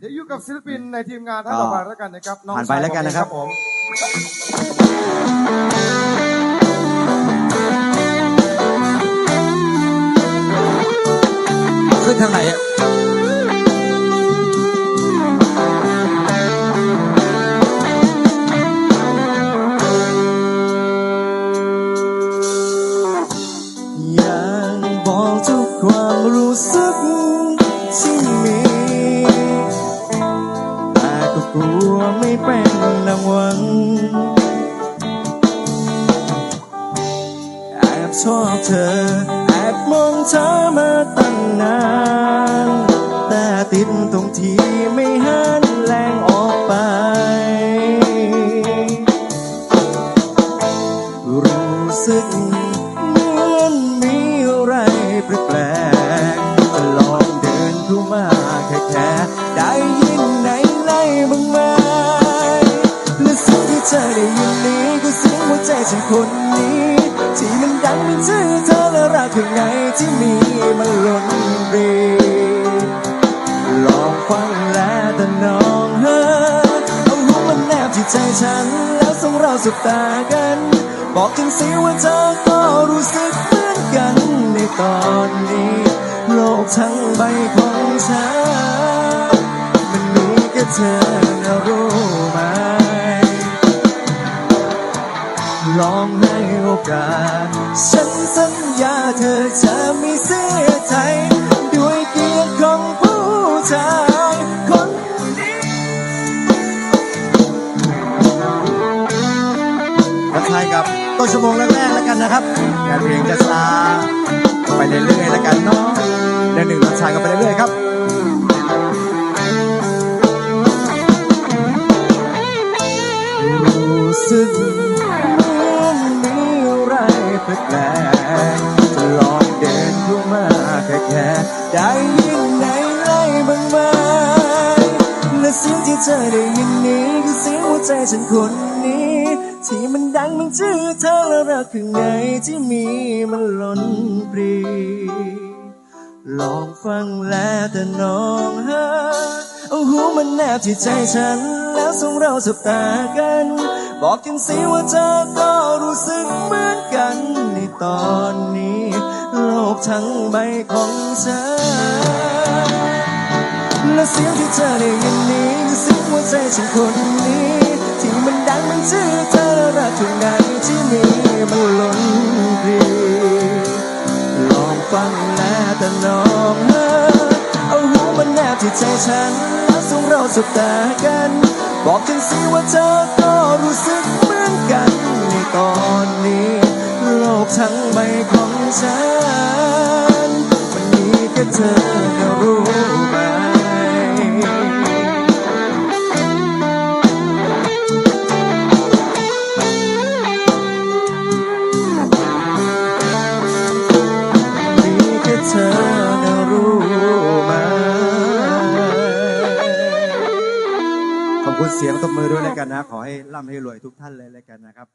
ดี๋ยวอยู่กับศิลปินในทีมงานท่านต่อไปแล้วกันนะครับน้องผ่านไปแล้วกันนะครับผมขึ้นทางไหนอะ ชอบเธอ แอบมองเธอมาตั้งนาน แต่ติดตรงที่ไม่หันแรงออกไป รู้สึกเหมือนมีอะไรแปลกๆจะลองเดินเข้ามาแค่แค่ได้ยินไหนไล่บ้างไหมและเสิ่งที่เธอได้ยินนี้ก็เสียงหัวใจฉันคนนี้ ที่มังเป็นชื่อเธอและรักข้างในที่มีมันล้นเรีลองฟังแล้วแต่น้องเฮอเอาหูมันแนบที่ใจฉัน แล้วส่งเราสบตากัน บอกกันสิว่าเธอก็รู้สึกเหมือนกันในตอนนี้ โลกทั้งใบของฉันมันมีแค่เธอนะรู้ไหมลองให้โอกาส กับต้นชั่วโมงแรกๆแล้วกันนะครับงานเพลงจะซาไปเรื่อยๆแล้วกันเนาะเดือนหนึ่งทักทายกันไปเรื่อยๆครับรู้สึกเหมือนมีอะไรแปลกๆจะลองเดินเข้ามาแค่แค่ได้ยินไหนไล่บ้างไหมและเสียงที่เธอได้ยินนี้คือเสียงหัวใจฉันคนนี้ ที่มันดังมันชื่อเธอและรักข้างในที่มีมันล้นปรีลองฟังแล้วแต่น้องฮะเอาหูมันแนบที่ใจฉัน แล้วส่งเราสบตากัน บอกกันสิว่าเธอก็รู้สึกเหมือนกันในตอนนี้ โลกทั้งใบของฉัน และเสียงที่เธอได้ยินนี้คือเสียงหัวใจฉันคนนี้ ที่มัน ชื่อเธอรักทุกในที่มีมันล้นรีลองฟังแล้วแต่น้องเออเอาหูมันแนบที่ใจฉันแล้วส่งเราสบตากัน บอกกันสิว่าเธอก็รู้สึกเหมือนกันในตอนนี้ โลกทั้งใบของฉันมันมีแค่เธอนะรู้ ธอนะรู้ไหมขอบคุณเสียงตบมือด้วยแล้วกันนะ ขอให้ร่ำให้รวยทุกท่านเลยแล้วกันนะครับ